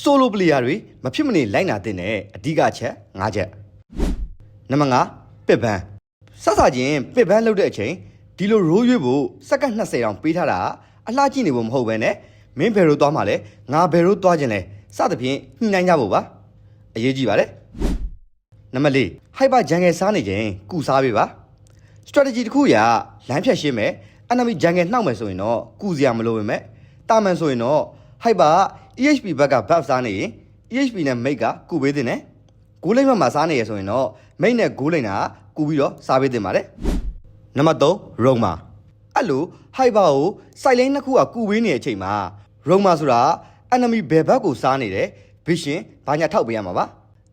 ဆိုလိုပလေယာတွေမဖြစ်မနေလိုက်နာတဲ့အဓိကအချက်၅ချက်နံပါတ်5ပစ်ပန်းဆက်စားခြင်းပစ်ပန်းလုပ်တဲ့အချိန်ဒီလိုရိုးရွေးဖို့စက္ကန့်20တောင်ပေးထားတာအလှကြည့်နေဖို့မဟုတ်ပဲနဲ့မင်းဘယ်လိုသွားမှလဲငါဘယ်လိုသွားခြင်းလဲစသဖြင့်ညှိနှိုင်းကြဖို့ပါအရေးကြီးပါတယ်နံပါတ်4 hyper jungle စားနေခြင်းကုစားပေးပါ strategy တစ်ခုရာလမ်းဖြတ်ရှင်းမယ် enemy jungle နှောက်မယ်ဆိုရင်တော့ကုစရာမလိုပဲမဲ့တာမန်ဆိုရင်တော့ hyper EHP ဘက်က buff စားနေရင် EHP နဲ့ mate ကကုပေးတင်တယ်ဂိုးလိမ့်မှမှာစားနေရဆိုရင်တော့ mate နဲ့ဂိုးလိမ့်တာကုပြီးတော့စားပေးတင်ပါတယ်နံပါတ်3 Roma အဲ့လို hyper ကို side lane နှစ်ခုကကုပေးနေတဲ့အချိန်မှာ Roma ဆိုတာ enemy ဘယ်ဘက်ကိုစားနေတယ် vision ဘာညာထောက်ပေးရမှာပါ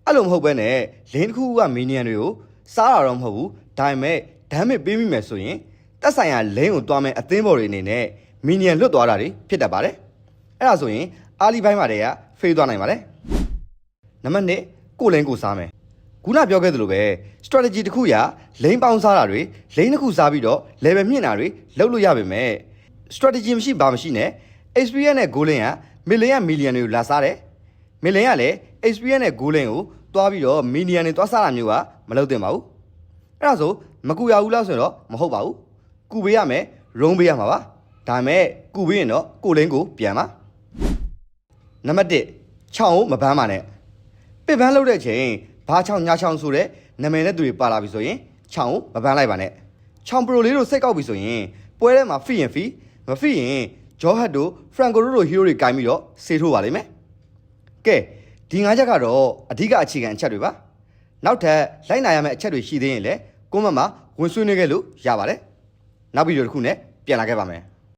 အဲ့လိုမဟုတ်ဘဲနဲ့ lane တစ်ခုက minion တွေကိုစားတာတော့မဟုတ်ဘူးဒါပေမဲ့ damage ပေးမိမယ်ဆိုရင်တက်ဆိုင်ရာ lane ကိုတွားမဲ့အသင်းဘော်တွေအနေနဲ့ minion လွတ်သွားတာတွေဖြစ်တတ်ပါတယ်အဲ့ဒါဆိုရင် အာလီဘိုင်းမှာတည်းကဖေးသွားနိုင်ပါတယ်နံပါတ်1ကိုလင်းကိုစားမယ်ခုနပြောခဲ့သလိုပဲ strategy တစ်ခုရာ lane ပေါင်းစားတာတွေ lane တစ်ခုစားပြီးတော့ level မြင့်တာတွေလုပ်လို့ရပါမယ် strategy မရှိဘာမရှိနဲ့ experience နဲ့ goal line က million က million တွေကိုလာစားတယ် million ကလည်း experience နဲ့ goal line ကိုတွားပြီးတော့ million တွေတွားစားတာမျိုးကမလုပ်သင့်ပါဘူးအဲ့ဒါဆိုမကူရဘူးလားဆိုတော့မဟုတ်ပါဘူးကူပေးရမယ်ရုံးပေးရမှာပါဒါပေမဲ့ကူပေးရင်တော့ကိုလင်းကိုပြန်ပါ နံပါတ်1ချောင်းကိုမပန်းပါနဲ့ပစ်ပန်းလုပ်တဲ့အချိန်ဘာချောင်းညာချောင်းဆိုတဲ့နာမည်နဲ့သူတွေပါလာပြီဆိုရင်ချောင်းကိုမပန်းလိုက်ပါနဲ့ချောင်းပရိုလေးတို့စိတ်ကောက်ပြီဆိုရင်ပွဲထဲမှာဖီရင်ဖီမဖီရင်ဂျောဟတ်တို့ဖရန်ကိုတို့တို့ဟီးရိုတွေကင်ပြီးတော့ဆေးထိုးပါလိမ့်မယ်ကဲဒီ၅ချက်ကတော့အဓိကအခြေခံအချက်တွေပါနောက်ထပ်လိုက်နာရမယ့်အချက်တွေရှိသေးရင်လည်းကိုမမဝင်ဆွေးနွေးခဲ့လို့ရပါတယ်နောက်ဗီဒီယိုတစ်ခုနဲ့ပြန်လာခဲ့ပါမယ်